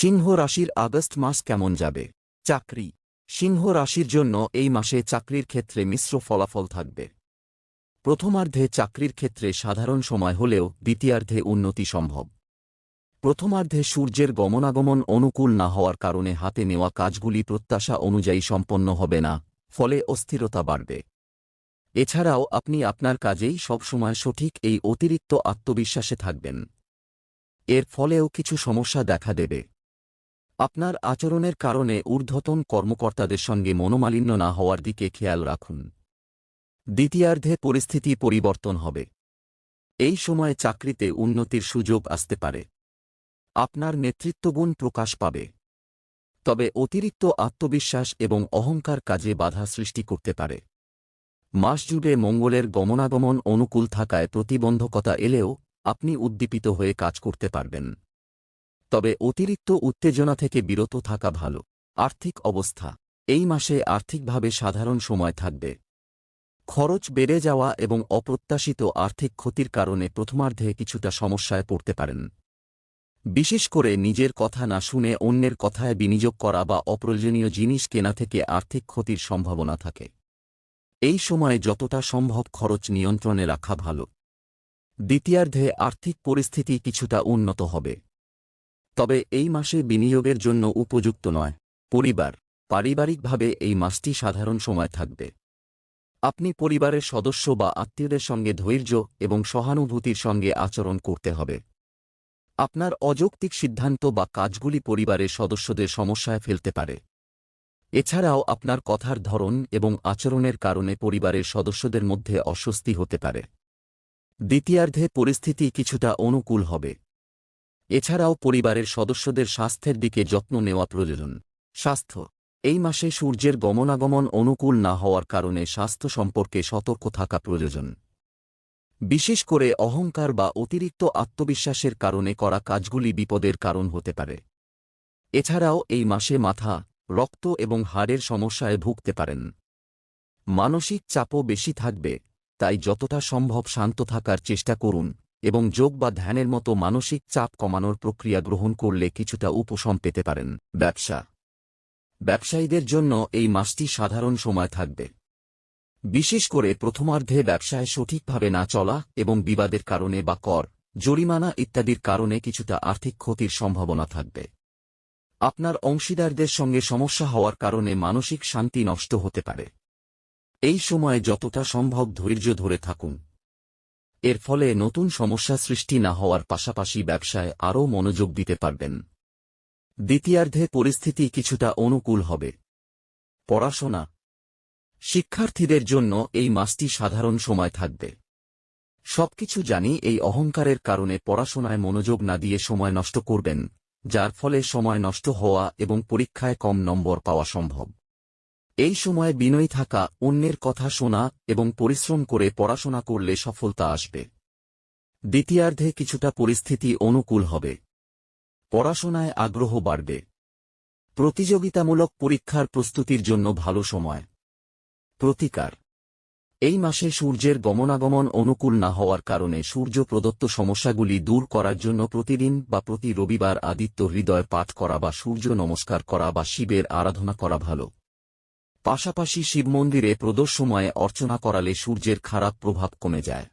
সিংহ রাশির আগস্ট মাস কেমন যাবে? চাকরি। সিংহ রাশির জন্য এই মাসে চাকরির ক্ষেত্রে মিশ্র ফলাফল থাকবে। প্রথমার্ধে চাকরির ক্ষেত্রে সাধারণ সময় হলেও দ্বিতীয়ার্ধে উন্নতি সম্ভব। প্রথমার্ধে সূর্যের গমনাগমন অনুকূল না হওয়ার কারণে হাতে নেওয়া কাজগুলি প্রত্যাশা অনুযায়ী সম্পন্ন হবে না, ফলে অস্থিরতা বাড়বে। এছাড়াও আপনি আপনার কাজেই সবসময় সঠিক এই অতিরিক্ত আত্মবিশ্বাসে থাকবেন। এর ফলেও কিছু সমস্যা দেখা দেবে। আপনার আচরণের কারণে ঊর্ধ্বতন কর্মকর্তাদের সঙ্গে মনোমালিন্য না হওয়ার দিকে খেয়াল রাখুন। দ্বিতীয়ার্ধে পরিস্থিতি পরিবর্তন হবে। এই সময়ে চাকরিতে উন্নতির সুযোগ আসতে পারে। আপনার নেতৃত্বগুণ প্রকাশ পাবে। তবে অতিরিক্ত আত্মবিশ্বাস এবং অহংকার কাজে বাধা সৃষ্টি করতে পারে। মাস জুড়ে মঙ্গলের গমনাগমন অনুকূল থাকায় প্রতিবন্ধকতা এলেও আপনি উদ্দীপিত হয়ে কাজ করতে পারবেন। তবে অতিরিক্ত উত্তেজনা থেকে বিরত থাকা ভালো। আর্থিক অবস্থা। এই মাসে আর্থিকভাবে সাধারণ সময় থাকবে। খরচ বেড়ে যাওয়া এবং অপ্রত্যাশিত আর্থিক ক্ষতির কারণে প্রথমার্ধে কিছুটা সমস্যায় পড়তে পারেন। বিশেষ করে নিজের কথা না শুনে অন্যের কথায় বিনিয়োগ করা বা অপ্রয়োজনীয় জিনিস কেনা থেকে আর্থিক ক্ষতির সম্ভাবনা থাকে। এই সময়ে যতটা সম্ভব খরচ নিয়ন্ত্রণে রাখা ভালো। দ্বিতীয়ার্ধে আর্থিক পরিস্থিতি কিছুটা উন্নত হবে। তবে এই মাসে বিনিয়োগের জন্য উপযুক্ত নয়। পরিবার। পারিবারিকভাবে এই মাসটি সাধারণ সময় থাকবে। আপনি পরিবারের সদস্য বা আত্মীয়দের সঙ্গে ধৈর্য এবং সহানুভূতির সঙ্গে আচরণ করতে হবে। আপনার অযৌক্তিক সিদ্ধান্ত বা কাজগুলি পরিবারের সদস্যদের সমস্যায় ফেলতে পারে। এছাড়াও আপনার কথার ধরন এবং আচরণের কারণে পরিবারের সদস্যদের মধ্যে অস্বস্তি হতে পারে। দ্বিতীয়ার্ধে পরিস্থিতি কিছুটা অনুকূল হবে। এছাড়াও পরিবারের সদস্যদের স্বাস্থ্যের দিকে যত্ন নেওয়া প্রয়োজন। স্বাস্থ্য। এই মাসে সূর্যের গমনাগমন অনুকূল না হওয়ার কারণে স্বাস্থ্য সম্পর্কে সতর্ক থাকা প্রয়োজন। বিশেষ করে অহংকার বা অতিরিক্ত আত্মবিশ্বাসের কারণে করা কাজগুলি বিপদের কারণ হতে পারে। এছাড়াও এই মাসে মাথা, রক্ত এবং হাড়ের সমস্যায় ভুগতে পারেন। মানসিক চাপও বেশি থাকবে, তাই যতটা সম্ভব শান্ত থাকার চেষ্টা করুন। এবং যোগ বা ধ্যানের মতো মানসিক চাপ কমানোর প্রক্রিয়া গ্রহণ করলে কিছুটা উপশম পেতে পারেন ব্যবসা। ব্যবসায়ীদের জন্য এই মাসটি সাধারণ সময় থাকবে। বিশেষ করে প্রথমার্ধে ব্যবসায় সঠিকভাবে না চলা এবং বিবাদের কারণে বা কর, জরিমানা ইত্যাদির কারণে কিছুটা আর্থিক ক্ষতির সম্ভাবনা থাকবে। আপনার অংশীদারদের সঙ্গে সমস্যা হওয়ার কারণে মানসিক শান্তি নষ্ট হতে পারে। এই সময়ে যতটা সম্ভব ধৈর্য ধরে থাকুন। এর ফলে নতুন সমস্যা সৃষ্টি না হওয়ার পাশাপাশি ব্যবসায় আরও মনোযোগ দিতে পারবেন। দ্বিতীয়ার্ধে পরিস্থিতি কিছুটা অনুকূল হবে। পড়াশোনা। শিক্ষার্থীদের জন্য এই মাসটি সাধারণ সময় থাকবে। সবকিছু জানি এই অহংকারের কারণে পড়াশোনায় মনোযোগ না দিয়ে সময় নষ্ট করবেন, যার ফলে সময় নষ্ট হওয়া এবং পরীক্ষায় কম নম্বর পাওয়া সম্ভব। এই সময় বিনয়ী থাকা, অন্যের কথা শোনা এবং পরিশ্রম করে পড়াশোনা করলে সফলতা আসবে। দ্বিতীয়ার্ধে কিছুটা পরিস্থিতি অনুকূল হবে। পড়াশোনায় আগ্রহ বাড়বে। প্রতিযোগিতামূলক পরীক্ষার প্রস্তুতির জন্য ভালো সময়। প্রতিকার। এই মাসে সূর্যের গমনাগমন অনুকূল না হওয়ার কারণে সূর্য প্রদত্ত সমস্যাগুলি দূর করার জন্য প্রতিদিন বা প্রতি রবিবার আদিত্য হৃদয় পাঠ করা বা সূর্য নমস্কার করা বা শিবের আরাধনা করা ভালো। পাশাপাশি শিব মন্দিরে সময়ে অর্চনা করালে সূর্যের খারাপ প্রভাব কমে যায়।